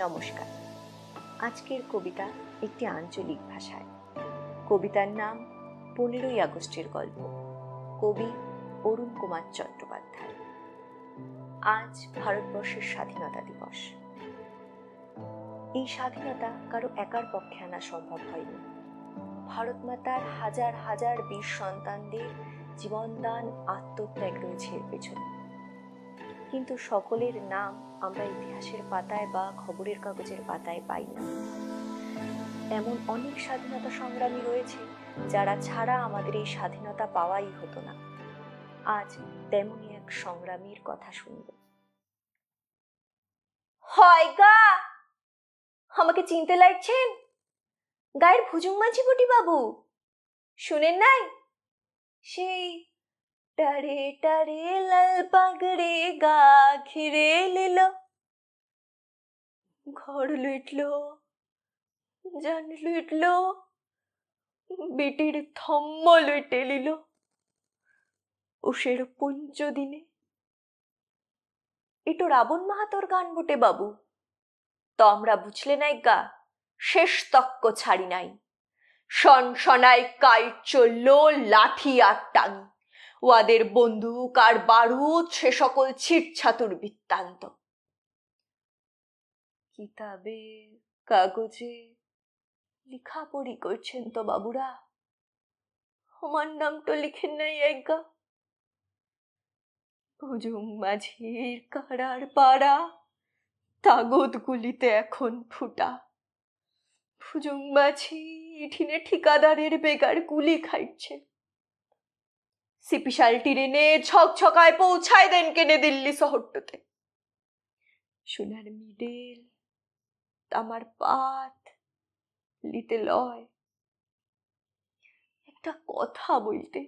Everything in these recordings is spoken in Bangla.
নমস্কার। আজকের কবিতা একটি আঞ্চলিক ভাষায়। কবিতার নাম পনেরোই আগস্টের গল্প। কবি অরুণ কুমার চট্টোপাধ্যায়। আজ ভারতবর্ষের স্বাধীনতা দিবস। এই স্বাধীনতা কারও একার পক্ষে আনা সম্ভব হয়নি। ভারত মাতার হাজার হাজার বীর সন্তানদের জীবনদান, আত্মত্যাগ রয়েছে এর পেছনে। কিন্তু সকলের নাম আমরা ইতিহাসের পাতায় বা খবরের কাগজের পাতায় পাই না। এমন অনেক স্বাধীনতা সংগ্রামী রয়েছে যারা ছাড়া আমাদের এই স্বাধীনতা পাওয়াই হতো না। আজ তেমনই এক সংগ্রামীর কথা শুনব। হয় গা! আমাকে চিনতে লাগছেন? গায়ের ভুজুং মাঝি বাবু? শুনেন নাই? সেই টারে টারে লাল পাগড়ে গা ঘিরে লিল ঘর লুটল জান লুটল বেটির থম্ম লুটে লিল উষের পঞ্চদিনে এটো রাবণ মাহাতোর গান বটে বাবু তো আমরা বুঝলে নাই গা শেষ তক্ক ছাড়ি নাই সনসনায় কাইট চলল লাঠি আর টাঙি ওয়াদের বন্দুক আর বারুদ, সে সকল ছিটছাতুর বৃত্তান্ত। কিতাবে, কাগজে লিখাপড়ি করছেন তো বাবুরা। আমার নাম তো লিখেন নাই একগা। ভুজুং মাঝির কারার পাড়া তাগদ গুলিতে এখন ফুটা। ভুজুং মাঝি ঠিকাদারের বেগার গুলি খাইছে সিপিশাল টিরেনে ছকছকায় পৌঁছায় দেন কেনে দিল্লি শহরটাতে। সোনার মিডেল, তামার পাত লিতে লয় একটা কথা বলতে,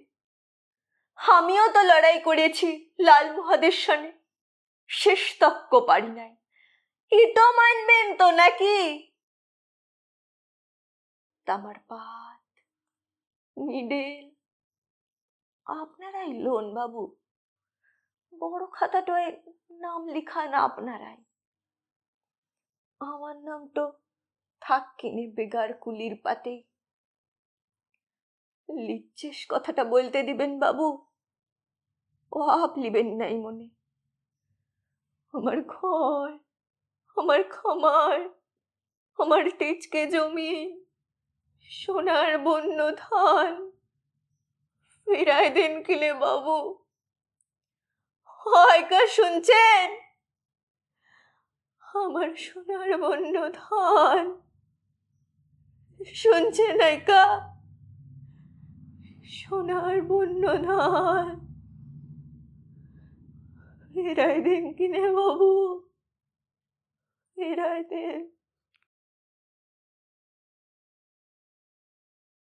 আমিও তো লড়াই করেছি লাল মহাদের সনে শেষ তক্ক পারি নাই। ইটো মানবেন তো নাকি? তামার পাত, মিডেল আপনারাই লোন, বাবু। বড় খাতাটায় নাম লিখান আপনারাই। আমার নাম তো থাক কিনে বেগার কুলির পাতে। লিচ্ছেস কথাটা বলতে দিবেন, বাবু। ও আপ লিবেন নাই মনে। আমার ঘর, আমার খামার, আমার টিচকে জমি, সোনার বন্য ধান। ফিরাই দিন কিলে বাবু। হয়কা শুনছেন? আমার সোনার বন্য ধান শুনছেন একা সোনার বন্য ধান ফিরাই দিন কিনে বাবু। ফিরাই দিন।